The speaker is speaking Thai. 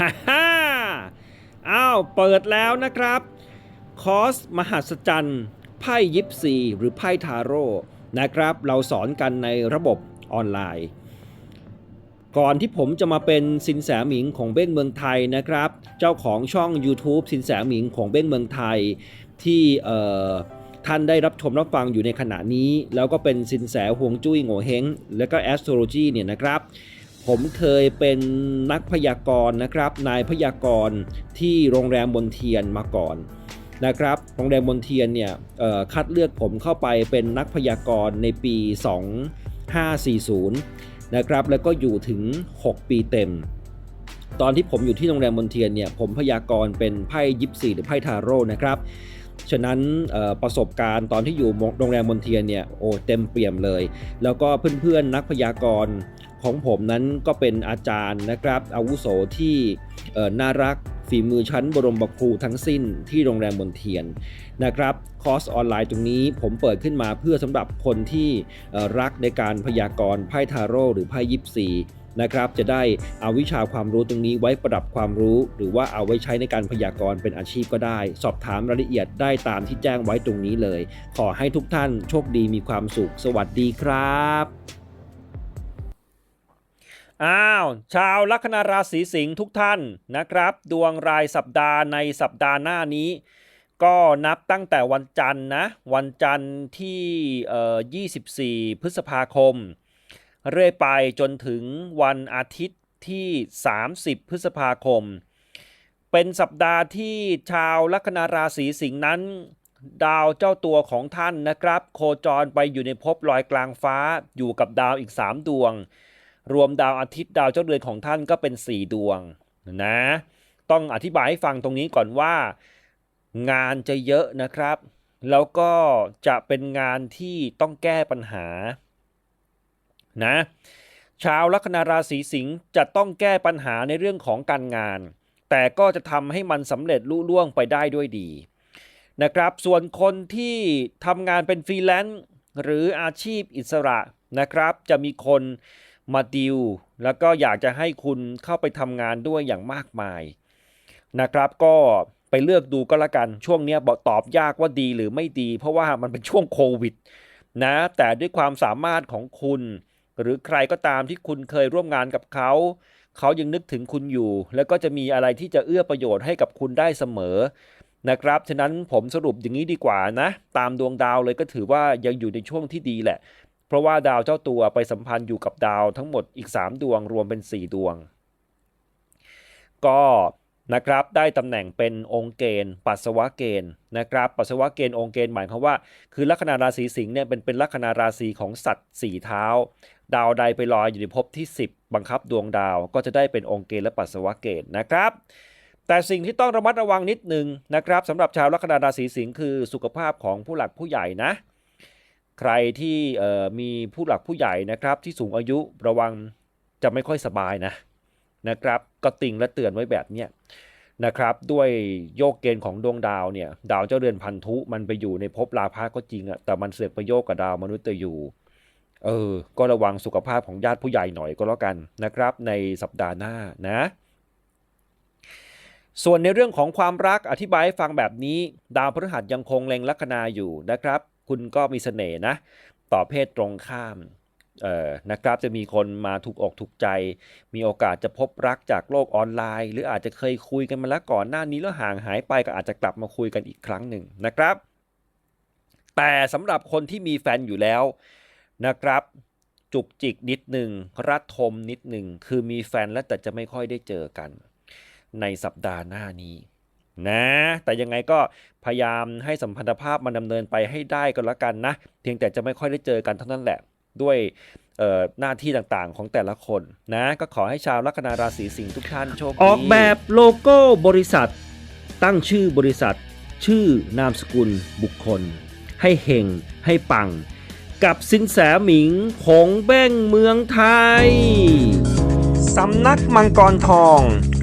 ฮ่าฮ่าอ้าวเปิดแล้วนะครับ คอร์สมหัศจรรย์ไพ่ยิปซีหรือไพ่ทาโร่นะครับ เราสอนกันในระบบออนไลน์ ก่อนที่ผมจะมาเป็นสินแสหมิงของเบ้งเมืองไทยนะครับ เจ้าของช่อง YouTube สินแสหมิงของเบ้งเมืองไทย ที่เอ่อท่านได้รับชมรับฟังอยู่ในขณะนี้ แล้วก็เป็นสินแสห่วงจุ้ยโง่เฮงและก็ astrology เนี่ยนะครับ ผมเคยเป็นนักพยากรณ์นะครับ นายพยากรณ์ที่โรงแรมบนเทียนมาก่อนนะครับ โรงแรมบนเทียนเนี่ยคัดเลือกผมเข้าไปเป็นนักพยากรณ์ในปี 2540 นะครับ แล้วก็อยู่ถึง 6 ปีเต็ม ตอนที่ผมอยู่ที่โรงแรมบนเทียนเนี่ยผมพยากรณ์เป็นไพ่ยิปซีหรือไพ่ทาโร่นะครับ ฉะนั้นประสบการณ์ตอนที่อยู่โรงแรมบนเทียนเนี่ยโอ้เต็มเปี่ยมเลย แล้วก็เพื่อนๆนักพยากรณ์ ของผมนั้นก็เป็นอาจารย์นะครับอาวุโสที่น่ารักฝีมือชั้นบรมบครูทั้งสิ้นที่โรงแรมบนเทียนนะครับคอร์สออนไลน์ตรงนี้ผมเปิดขึ้นมาเพื่อสำหรับคนที่รักในการพยากรณ์ไพ่ทาโร่หรือไพ่ยิปซีนะครับจะได้เอาวิชาความรู้ตรงนี้ไว้ประดับความรู้ หรือว่าเอาไว้ใช้ในการพยากรณ์เป็นอาชีพก็ได้ สอบถามรายละเอียดได้ตามที่แจ้งไว้ตรงนี้เลย ขอให้ทุกท่านโชคดีมีความสุข สวัสดีครับ อ้าว ชาวลัคนาราศีสิงห์ทุกท่านนะครับ ดวงรายสัปดาห์ในสัปดาห์หน้านี้ ก็นับตั้งแต่วันจันทร์นะ วันจันทร์ที่เอ่อ24 พฤษภาคม เรื่อยไปจนถึงวันอาทิตย์ที่ 30 พฤษภาคม เป็นสัปดาห์ที่ชาวลัคนาราศีสิงห์นั้น ดาวเจ้าตัวของท่านนะครับ โคจรไปอยู่ในภพลอยกลางฟ้าอยู่กับดาวอีก 3 ดวง รวมดาวอาทิตย์ดาวเจ้าเรือนของท่านก็เป็น 4 ดวงนะ ต้องอธิบายให้ฟังตรงนี้ก่อนว่า งานจะเยอะนะครับ แล้วก็จะเป็นงานที่ต้องแก้ปัญหานะชาวลัคนาราศีสิงห์จะต้องแก้ปัญหาในเรื่องของการงาน แต่ก็จะทำให้มันสำเร็จลุล่วงไปได้ด้วยดีนะครับ ส่วนคนที่ทำงานเป็นฟรีแลนซ์หรืออาชีพอิสระนะครับ จะมีคน มาดิว แล้วก็อยากจะให้คุณเข้าไปทำงานด้วยอย่างมากมายนะครับ ก็ไปเลือกดูก็แล้วกันช่วงเนี้ยบอกตอบยากว่าดีหรือไม่ดี เพราะว่ามันเป็นช่วงโควิดนะแต่ด้วยความสามารถของคุณ หรือใครก็ตามที่คุณเคยร่วมงานกับเขา เขายังนึกถึงคุณอยู่ แล้วก็จะมีอะไรที่จะเอื้อประโยชน์ให้กับคุณได้เสมอนะครับ ฉะนั้นผมสรุปอย่างนี้ดีกว่านะ ตามดวงดาวเลยก็ถือว่ายังอยู่ในช่วงที่ดีแหละ เพราะว่าดาวเจ้าตัวไปสัมพันธ์อยู่กับดาวทั้งหมดอีก 3 ดวงรวมเป็น 4 ดวง ก็นะครับได้ตำแหน่งเป็นองค์เกณฑ์ปัสสาวะเกณฑ์นะครับปัสสาวะเกณฑ์องค์เกณฑ์หมายความว่า คือลัคนาราศีสิงห์เนี่ยเป็นเป็นลัคนาราศีของสัตว์สี่เท้า ดาวใดไปลอยอยู่ในภพที่ 10 บังคับดวงดาวก็จะได้เป็นองค์เกณฑ์และปัสสาวะเกณฑ์นะครับแต่สิ่งที่ต้องระมัดระวังนิดนึงนะครับสำหรับชาวลัคนาราศีสิงห์คือสุขภาพของผู้หลักผู้ใหญ่นะ ใครที่มีผู้หลักผู้ใหญ่นะครับ ที่สูงอายุระวังจะไม่ค่อยสบายนะนะครับ ก็ติงและเตือนไว้แบบเนี้ยนะครับ ด้วยโยกเกณฑ์ของดวงดาวเนี่ย ดาวเจ้าเรือนพันธุมันไปอยู่ในภพราพะก็จริงอะแต่มันเสือกไปโยกกับดาวมนุษย์ตยูเออ ก็ระวังสุขภาพของญาติผู้ใหญ่หน่อยก็แล้วกันนะครับ ในสัปดาห์หน้านะ ส่วนในเรื่องของความรักอธิบายให้ฟังแบบนี้ ดาวพฤหัสยังคงเล็งลัคนาอยู่นะครับ คุณก็มีเสน่ห์นะ ต่อเพศตรงข้ามนะครับจะมีคนมาถูกอกถูกใจ มีโอกาสจะพบรักจากโลกออนไลน์ หรืออาจจะเคยคุยกันมาแล้วก่อนหน้านี้แล้วห่างหายไปก็อาจจะกลับมาคุยกันอีกครั้งหนึ่งนะครับ แต่สำหรับคนที่มีแฟนอยู่แล้วนะครับ จุกจิกนิดหนึ่งรัดทมนิดหนึ่งคือมีแฟนแล้วแต่จะไม่ค่อยได้เจอกัน ในสัปดาห์หน้านี้ นะ แต่ยังไงก็พยายามให้สัมพันธภาพมันดำเนินไปให้ได้ก็แล้วกันนะ เพียงแต่จะไม่ค่อยได้เจอกันเท่านั้นแหละ ด้วยเอ่อหน้าที่ต่างๆของแต่ละคนนะ ก็ขอให้ชาวลัคนาราศีสิงห์ทุกท่านโชคดีออกแบบโลโก้บริษัท ตั้งชื่อบริษัท ชื่อนามสกุลบุคคล ให้เฮงให้ปัง กับสินแสหมิงของแบ้งเมืองไทยสำนักมังกรทอง